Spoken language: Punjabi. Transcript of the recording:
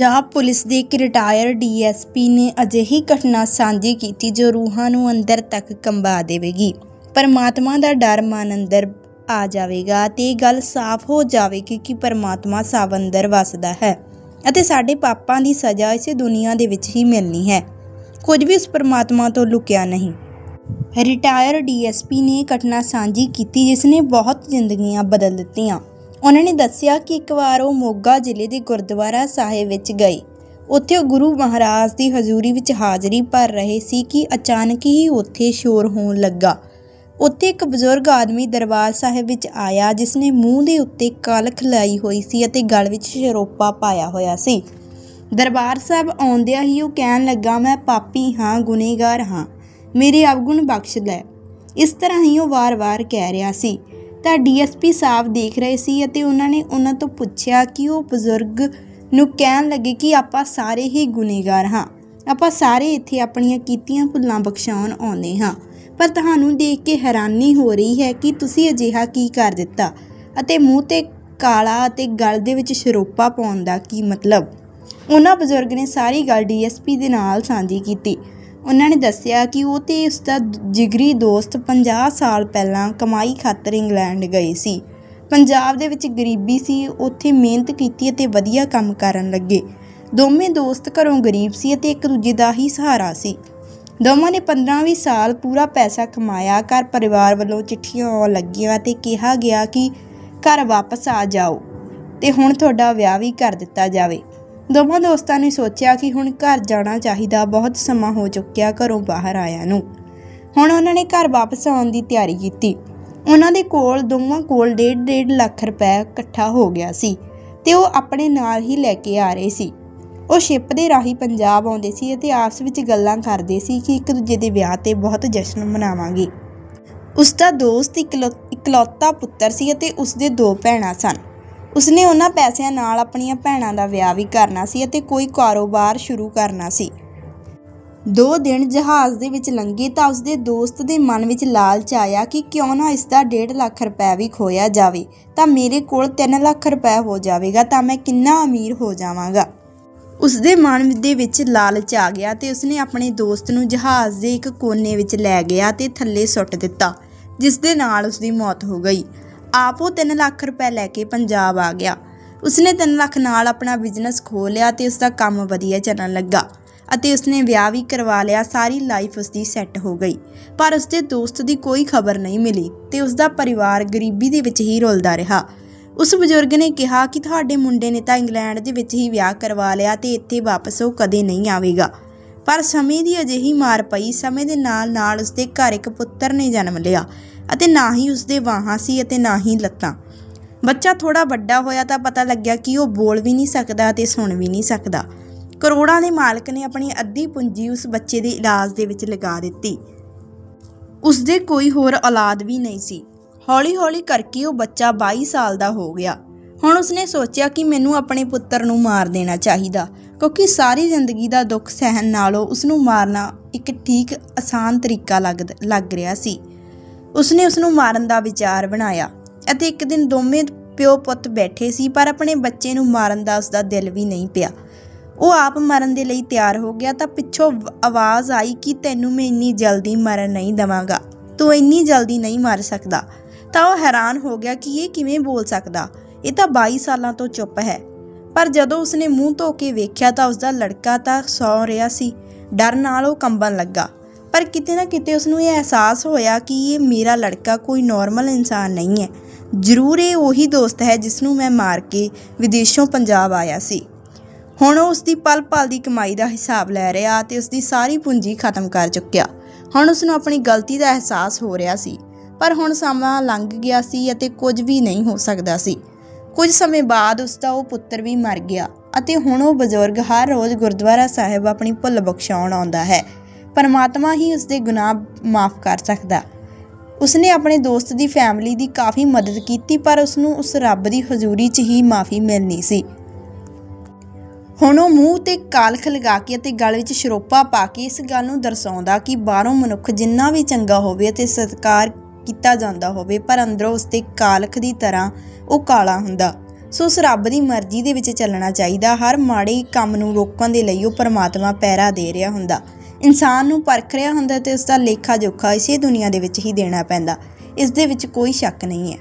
ਪੰਜਾਬ ਪੁਲਿਸ ਦੇ ਇੱਕ ਰਿਟਾਇਰ ਡੀਐਸਪੀ ਨੇ ਅਜਿਹੀ ਘਟਨਾ ਸਾਂਝੀ ਕੀਤੀ ਜੋ ਰੂਹਾਂ ਨੂੰ ਅੰਦਰ ਤੱਕ ਕੰਬਾ ਦੇਵੇਗੀ। ਪਰਮਾਤਮਾ ਦਾ ਡਰ ਮਨ ਅੰਦਰ ਆ ਜਾਵੇਗਾ ਤੇ ਇਹ ਗੱਲ ਸਾਫ਼ ਹੋ ਜਾਵੇਗੀ ਕਿ ਪਰਮਾਤਮਾ ਸਭ ਅੰਦਰ ਵਸਦਾ ਹੈ ਅਤੇ ਸਾਡੇ ਪਾਪਾਂ ਦੀ ਸਜ਼ਾ ਇਸੇ ਦੁਨੀਆ ਦੇ ਵਿੱਚ ਹੀ ਮਿਲਣੀ ਹੈ। ਕੁਝ ਵੀ ਉਸ ਪਰਮਾਤਮਾ ਤੋਂ ਲੁਕਿਆ ਨਹੀਂ। ਰਿਟਾਇਰ ਡੀਐਸਪੀ ਨੇ ਇਹ ਘਟਨਾ ਸਾਂਝੀ ਕੀਤੀ ਜਿਸ ਨੇ ਬਹੁਤ ਜ਼ਿੰਦਗੀਆਂ ਬਦਲ ਦਿੱਤੀਆਂ। ਉਹਨਾਂ ਨੇ ਦੱਸਿਆ ਕਿ ਇੱਕ ਵਾਰ ਉਹ ਮੋਗਾ ਜ਼ਿਲ੍ਹੇ ਦੇ ਗੁਰਦੁਆਰਾ ਸਾਹਿਬ ਵਿੱਚ ਗਏ। ਉੱਥੇ ਉਹ ਗੁਰੂ ਮਹਾਰਾਜ ਦੀ ਹਜ਼ੂਰੀ ਵਿੱਚ ਹਾਜ਼ਰੀ ਭਰ ਰਹੇ ਸੀ ਕਿ ਅਚਾਨਕ ਹੀ ਉੱਥੇ ਸ਼ੋਰ ਹੋਣ ਲੱਗਾ। ਉੱਥੇ ਇੱਕ ਬਜ਼ੁਰਗ ਆਦਮੀ ਦਰਬਾਰ ਸਾਹਿਬ ਵਿੱਚ ਆਇਆ ਜਿਸ ਨੇ ਮੂੰਹ ਦੇ ਉੱਤੇ ਕਲਖ ਲਾਈ ਹੋਈ ਸੀ ਅਤੇ ਗਲ ਵਿੱਚ ਸ਼ਰੋਪਾ ਪਾਇਆ ਹੋਇਆ ਸੀ। ਦਰਬਾਰ ਸਾਹਿਬ ਆਉਂਦਿਆਂ ਹੀ ਉਹ ਕਹਿਣ ਲੱਗਾ, ਮੈਂ ਪਾਪੀ ਹਾਂ, ਗੁਨੇਗਾਰ ਹਾਂ। ਮੇਰੇ ਅਵਗੁਣ ਬਖਸ਼ ਲੈ। ਇਸ ਤਰ੍ਹਾਂ ਹੀ ਉਹ ਵਾਰ-ਵਾਰ ਕਹਿ ਰਿਹਾ ਸੀ। ਤਾਂ ਡੀਐਸਪੀ ਸਾਹਿਬ ਦੇਖ ਰਹੇ ਸੀ ਅਤੇ ਉਹਨਾਂ ਨੇ ਉਹਨਾਂ ਤੋਂ ਪੁੱਛਿਆ ਕਿ ਉਹ ਬਜ਼ੁਰਗ ਨੂੰ ਕਹਿਣ ਲੱਗੇ ਕਿ ਆਪਾਂ ਸਾਰੇ ਹੀ ਗੁਨੇਗਾਰ ਹਾਂ। ਆਪਾਂ ਸਾਰੇ ਇੱਥੇ ਆਪਣੀਆਂ ਕੀਤੀਆਂ ਭੁੱਲਾਂ ਬਖਸ਼ਾਉਣ ਆਉਂਦੇ ਹਾਂ। ਪਰ ਤੁਹਾਨੂੰ ਦੇਖ ਕੇ ਹੈਰਾਨੀ ਹੋ ਰਹੀ ਹੈ ਕਿ ਤੁਸੀਂ ਅਜਿਹਾ ਕੀ ਕਰ ਦਿੱਤਾ ਅਤੇ ਮੂੰਹ ਤੇ ਕਾਲਾ ਅਤੇ ਗਲ ਦੇ ਵਿੱਚ ਸ਼ਰੋਪਾ ਪਾਉਣ ਦਾ ਕੀ ਮਤਲਬ? ਉਹਨਾਂ ਬਜ਼ੁਰਗ ਨੇ ਸਾਰੀ ਗੱਲ ਡੀਐਸਪੀ ਦੇ ਨਾਲ ਸਾਂਝੀ ਕੀਤੀ। ਉਹਨਾਂ ਨੇ ਦੱਸਿਆ ਕਿ ਉਹ ਤੇ ਉਸ ਦਾ, ਜਿਗਰੀ ਦੋਸਤ 50 ਸਾਲ ਪਹਿਲਾਂ ਕਮਾਈ ਖਾਤਰ ਇੰਗਲੈਂਡ ਗਏ ਸੀ। ਪੰਜਾਬ ਦੇ ਵਿੱਚ ਗਰੀਬੀ ਸੀ, ਉੱਥੇ ਮਿਹਨਤ ਕੀਤੀ ਅਤੇ ਵਧੀਆ ਕੰਮ ਕਰਨ ਲੱਗੇ। ਦੋਵੇਂ ਦੋਸਤ ਘਰੋਂ ਗਰੀਬ ਸੀ ਅਤੇ ਇੱਕ ਦੂਜੇ ਦਾ ਹੀ ਸਹਾਰਾ ਸੀ। ਦੋਵਾਂ ਨੇ 15-20 ਸਾਲ ਪੂਰਾ ਪੈਸਾ ਕਮਾਇਆ, ਘਰ ਪਰਿਵਾਰ ਵੱਲੋਂ ਚਿੱਠੀਆਂ ਆਉਣ ਲੱਗੀਆਂ ਤੇ ਕਿਹਾ ਗਿਆ ਕਿ ਘਰ ਵਾਪਸ ਆ ਜਾਓ ਤੇ ਹੁਣ ਤੁਹਾਡਾ ਵਿਆਹ ਵੀ ਕਰ ਦਿੱਤਾ ਜਾਵੇ। ਦੋਵਾਂ ਦੋਸਤਾਂ ਨੇ ਸੋਚਿਆ ਕਿ ਹੁਣ ਘਰ ਜਾਣਾ ਚਾਹੀਦਾ, ਬਹੁਤ ਸਮਾਂ ਹੋ ਚੁੱਕਿਆ ਘਰੋਂ ਬਾਹਰ ਆਇਆ ਨੂੰ। ਹੁਣ ਉਹਨਾਂ ਨੇ ਘਰ ਵਾਪਸ ਆਉਣ ਦੀ ਤਿਆਰੀ ਕੀਤੀ। ਉਹਨਾਂ ਦੇ ਕੋਲ ਦੋਵਾਂ ਕੋਲ 1.5 ਲੱਖ ਰੁਪਏ ਇਕੱਠਾ ਹੋ ਗਿਆ ਸੀ ਤੇ ਉਹ ਆਪਣੇ ਨਾਲ ਹੀ ਲੈ ਕੇ ਆ ਰਹੇ ਸੀ। ਉਹ ਸ਼ਿਪ ਦੇ ਰਾਹੀਂ ਪੰਜਾਬ ਆਉਂਦੇ ਸੀ ਅਤੇ ਆਪਸ ਵਿੱਚ ਗੱਲਾਂ ਕਰਦੇ ਸੀ ਕਿ ਇੱਕ ਦੂਜੇ ਦੇ ਵਿਆਹ ਤੇ ਬਹੁਤ ਜਸ਼ਨ ਮਨਾਵਾਂਗੇ। ਉਸ ਦਾ ਦੋਸਤ ਇਕਲੌ- ਇਕਲੌਤਾ ਪੁੱਤਰ ਸੀ ਅਤੇ ਉਸ ਦੇ ਦੋ ਭੈਣਾਂ ਸਨ। ਉਸਨੇ ਉਹਨਾਂ ਪੈਸਿਆਂ ਨਾਲ ਆਪਣੀਆਂ ਭੈਣਾਂ ਦਾ ਵਿਆਹ ਵੀ ਕਰਨਾ ਸੀ ਅਤੇ ਕੋਈ ਕਾਰੋਬਾਰ ਸ਼ੁਰੂ ਕਰਨਾ ਸੀ। ਦੋ ਦਿਨ ਜਹਾਜ਼ ਦੇ ਵਿੱਚ ਲੰਘੇ ਤਾਂ ਉਸਦੇ ਦੋਸਤ ਦੇ ਮਨ ਵਿੱਚ ਲਾਲਚ ਆਇਆ ਕਿ ਕਿਉਂ ਨਾ ਇਸ ਦਾ 1.5 ਲੱਖ ਰੁਪਏ ਵੀ ਖੋਇਆ ਜਾਵੇ। ਤਾਂ ਮੇਰੇ ਕੋਲ 3 ਲੱਖ ਰੁਪਏ ਹੋ ਜਾਵੇਗਾ ਤਾਂ ਮੈਂ ਕਿੰਨਾ ਅਮੀਰ ਹੋ ਜਾਵਾਂਗਾ? ਉਸਦੇ ਮਨ ਦੇ ਵਿੱਚ ਲਾਲਚ ਆ ਗਿਆ ਤੇ ਉਸਨੇ ਆਪਣੇ ਦੋਸਤ ਨੂੰ ਜਹਾਜ਼ ਦੇ ਇੱਕ ਕੋਨੇ ਵਿੱਚ ਲੈ ਗਿਆ ਤੇ ਥੱਲੇ ਸੁੱਟ ਦਿੱਤਾ ਜਿਸ ਦੇ ਨਾਲ ਉਸਦੀ ਮੌਤ ਹੋ ਗਈ। ਆਪ ਉਹ 3 ਲੱਖ ਰੁਪਏ ਲੈ ਕੇ ਪੰਜਾਬ ਆ ਗਿਆ। ਉਸਨੇ 3 ਲੱਖ ਨਾਲ ਆਪਣਾ ਬਿਜ਼ਨਸ ਖੋਲ੍ਹਿਆ ਤੇ ਉਸਦਾ ਕੰਮ ਵਧੀਆ ਚੱਲਣ ਲੱਗਾ ਅਤੇ ਉਸਨੇ ਵਿਆਹ ਵੀ ਕਰਵਾ ਲਿਆ, ਸਾਰੀ ਲਾਈਫ ਉਸਦੀ ਸੈੱਟ ਹੋ ਗਈ। ਪਰ ਉਸਦੇ ਦੋਸਤ ਦੀ ਕੋਈ ਖਬਰ ਨਹੀਂ ਮਿਲੀ ਤੇ ਉਸਦਾ ਪਰਿਵਾਰ ਗਰੀਬੀ ਦੇ ਵਿੱਚ ਹੀ ਰੁਲਦਾ ਰਿਹਾ। ਉਸ ਬਜ਼ੁਰਗ ਨੇ ਕਿਹਾ ਕਿ ਤੁਹਾਡੇ ਮੁੰਡੇ ਨੇ ਤਾਂ ਇੰਗਲੈਂਡ ਦੇ ਵਿੱਚ ਹੀ ਵਿਆਹ ਕਰਵਾ ਲਿਆ ਤੇ ਇੱਥੇ ਵਾਪਸ ਉਹ ਕਦੇ ਨਹੀਂ ਆਵੇਗਾ। ਪਰ ਸਮੇਂ ਦੀ ਅਜਿਹੀ ਮਾਰ ਪਈ, ਸਮੇਂ ਦੇ ਨਾਲ ਨਾਲ ਉਸਦੇ ਘਰ ਇੱਕ ਪੁੱਤਰ ਨੇ ਜਨਮ ਲਿਆ। ਅਤੇ ਨਾ ਹੀ ਉਸਦੇ ਬਾਹਾਂ ਸੀ ਅਤੇ ਨਾ ਹੀ ਲੱਤਾਂ। ਬੱਚਾ ਥੋੜਾ ਵੱਡਾ ਹੋਇਆ ਤਾਂ ਪਤਾ ਲੱਗਿਆ ਕਿ ਉਹ ਬੋਲ ਵੀ ਨਹੀਂ ਸਕਦਾ ਅਤੇ ਸੁਣ ਵੀ ਨਹੀਂ ਸਕਦਾ। ਕਰੋੜਾਂ ਦੇ ਮਾਲਕ ਨੇ ਆਪਣੀ ਅੱਧੀ ਪੂੰਜੀ ਉਸ ਬੱਚੇ ਦੇ ਇਲਾਜ ਦੇ ਵਿੱਚ ਲਗਾ ਦਿੱਤੀ। ਉਸਦੇ ਕੋਈ ਹੋਰ ਔਲਾਦ ਵੀ ਨਹੀਂ ਸੀ। ਹੌਲੀ-ਹੌਲੀ ਕਰਕੇ ਉਹ ਬੱਚਾ 22 ਸਾਲ ਦਾ ਹੋ ਗਿਆ। ਹੁਣ ਉਸਨੇ ਸੋਚਿਆ ਕਿ ਮੈਨੂੰ ਆਪਣੇ ਪੁੱਤਰ ਨੂੰ ਮਾਰ ਦੇਣਾ ਚਾਹੀਦਾ, ਕਿਉਂਕਿ ਸਾਰੀ ਜ਼ਿੰਦਗੀ ਦਾ ਦੁੱਖ ਸਹਿਣ ਨਾਲੋਂ ਉਸ ਨੂੰ ਮਾਰਨਾ ਇੱਕ ਠੀਕ, ਆਸਾਨ ਤਰੀਕਾ ਲੱਗ ਲੱਗ ਰਿਹਾ ਸੀ। ਉਸਨੇ ਉਸ ਨੂੰ ਮਾਰਨ ਦਾ ਵਿਚਾਰ ਬਣਾਇਆ ਅਤੇ ਇੱਕ ਦਿਨ ਦੋਵੇਂ ਪਿਓ ਪੁੱਤ ਬੈਠੇ ਸੀ, ਪਰ ਆਪਣੇ ਬੱਚੇ ਨੂੰ ਮਾਰਨ ਦਾ ਉਸਦਾ ਦਿਲ ਵੀ ਨਹੀਂ ਪਿਆ। ਉਹ ਆਪ ਮਰਨ ਦੇ ਲਈ ਤਿਆਰ ਹੋ ਗਿਆ ਤਾਂ ਪਿੱਛੋਂ ਆਵਾਜ਼ ਆਈ ਕਿ ਤੈਨੂੰ ਮੈਂ ਇੰਨੀ ਜਲਦੀ ਮਰਨ ਨਹੀਂ ਦਵਾਂਗਾ। ਤੂੰ ਇੰਨੀ ਜਲਦੀ ਨਹੀਂ ਮਰ ਸਕਦਾ। ਤਾਂ ਉਹ ਹੈਰਾਨ ਹੋ ਗਿਆ ਕਿ ਇਹ ਕਿਵੇਂ ਬੋਲ ਸਕਦਾ। ਇਹ ਤਾਂ 22 ਸਾਲਾਂ ਤੋਂ ਚੁੱਪ ਹੈ। ਪਰ ਜਦੋਂ ਉਸਨੇ ਮੂੰਹ ਧੋ ਕੇ ਵੇਖਿਆ ਤਾਂ ਉਸਦਾ ਲੜਕਾ ਤਾਂ ਸੌ ਰਿਹਾ ਸੀ। ਡਰ ਨਾਲ ਉਹ ਕੰਬਣ ਲੱਗਾ। ਪਰ ਕਿਤੇ ਨਾ ਕਿਤੇ ਉਸ ਨੂੰ ਇਹ ਅਹਿਸਾਸ ਹੋਇਆ ਕਿ ਇਹ ਮੇਰਾ ਲੜਕਾ ਕੋਈ ਨਾਰਮਲ ਇਨਸਾਨ ਨਹੀਂ ਹੈ। ਜ਼ਰੂਰ ਇਹ ਉਹੀ ਦੋਸਤ ਹੈ ਜਿਸ ਨੂੰ ਮੈਂ ਮਾਰ ਕੇ ਵਿਦੇਸ਼ੋਂ ਪੰਜਾਬ ਆਇਆ ਸੀ। ਹੁਣ ਉਹ ਉਸ ਦੀ ਪਲ ਪਲ ਦੀ ਕਮਾਈ ਦਾ ਹਿਸਾਬ ਲੈ ਰਿਹਾ ਤੇ ਉਸ ਦੀ ਸਾਰੀ ਪੂੰਜੀ ਖਤਮ ਕਰ ਚੁੱਕਿਆ। ਹੁਣ ਉਸ ਨੂੰ ਆਪਣੀ ਗਲਤੀ ਦਾ ਅਹਿਸਾਸ ਹੋ ਰਿਹਾ ਸੀ, ਪਰ ਹੁਣ ਸਮਾਂ ਲੰਘ ਗਿਆ ਸੀ ਅਤੇ ਕੁਝ ਵੀ ਨਹੀਂ ਹੋ ਸਕਦਾ ਸੀ। ਕੁਝ ਸਮੇਂ ਬਾਅਦ ਉਸ ਦਾ ਉਹ ਪੁੱਤਰ ਵੀ ਮਰ ਗਿਆ ਅਤੇ ਹੁਣ ਉਹ ਬਜ਼ੁਰਗ ਹਰ ਰੋਜ਼ ਗੁਰਦੁਆਰਾ ਸਾਹਿਬ ਆਪਣੀ ਭੁੱਲ ਬਖਸ਼ਾਉਣ ਆਉਂਦਾ ਹੈ। ਪਰਮਾਤਮਾ ਹੀ ਉਸ ਦੇ ਗੁਨਾਹ ਮਾਫ ਕਰ ਸਕਦਾ। ਉਸਨੇ ਆਪਣੇ ਦੋਸਤ ਦੀ ਫੈਮਿਲੀ ਦੀ ਕਾਫੀ ਮਦਦ ਕੀਤੀ, ਪਰ ਉਸ ਨੂੰ ਉਸ ਰੱਬ ਦੀ ਹਜ਼ੂਰੀ 'ਚ ਹੀ ਮਾਫੀ ਮਿਲਣੀ ਸੀ। ਹੁਣ ਉਹ ਮੂੰਹ ਤੇ ਕਾਲਖ ਲਗਾ ਕੇ ਅਤੇ ਗਲ ਵਿੱਚ ਸ਼ਰੋਪਾ ਪਾ ਕੇ ਇਸ ਗੱਲ ਨੂੰ ਦਰਸਾਉਂਦਾ ਕਿ ਬਾਹਰੋਂ ਮਨੁੱਖ ਜਿੰਨਾ ਵੀ ਚੰਗਾ ਹੋਵੇ ਅਤੇ ਸਤਿਕਾਰ ਕੀਤਾ ਜਾਂਦਾ ਹੋਵੇ, ਪਰ ਅੰਦਰੋਂ ਉਸ ਤੇ ਕਾਲਖ ਦੀ ਤਰ੍ਹਾਂ ਉਹ ਕਾਲਾ ਹੁੰਦਾ। ਸੋ ਉਸ ਰੱਬ ਦੀ ਮਰਜ਼ੀ ਦੇ ਵਿੱਚ ਚੱਲਣਾ ਚਾਹੀਦਾ। ਹਰ ਮਾੜੇ ਕੰਮ ਨੂੰ ਰੋਕਣ ਦੇ ਲਈ ਉਹ ਪਰਮਾਤਮਾ ਪਹਿਰਾ ਦੇ ਰਿਹਾ ਹੁੰਦਾ। ਇਨਸਾਨ ਨੂੰ ਪਰਖ ਰਿਹਾ ਹੁੰਦਾ ਤੇ ਉਸ ਦਾ ਲੇਖਾ ਜੋਖਾ ਇਸੇ ਦੁਨੀਆ ਦੇ ਵਿੱਚ ਹੀ ਦੇਣਾ ਪੈਂਦਾ। ਇਸ ਦੇ ਵਿੱਚ ਕੋਈ ਸ਼ੱਕ ਨਹੀਂ ਹੈ।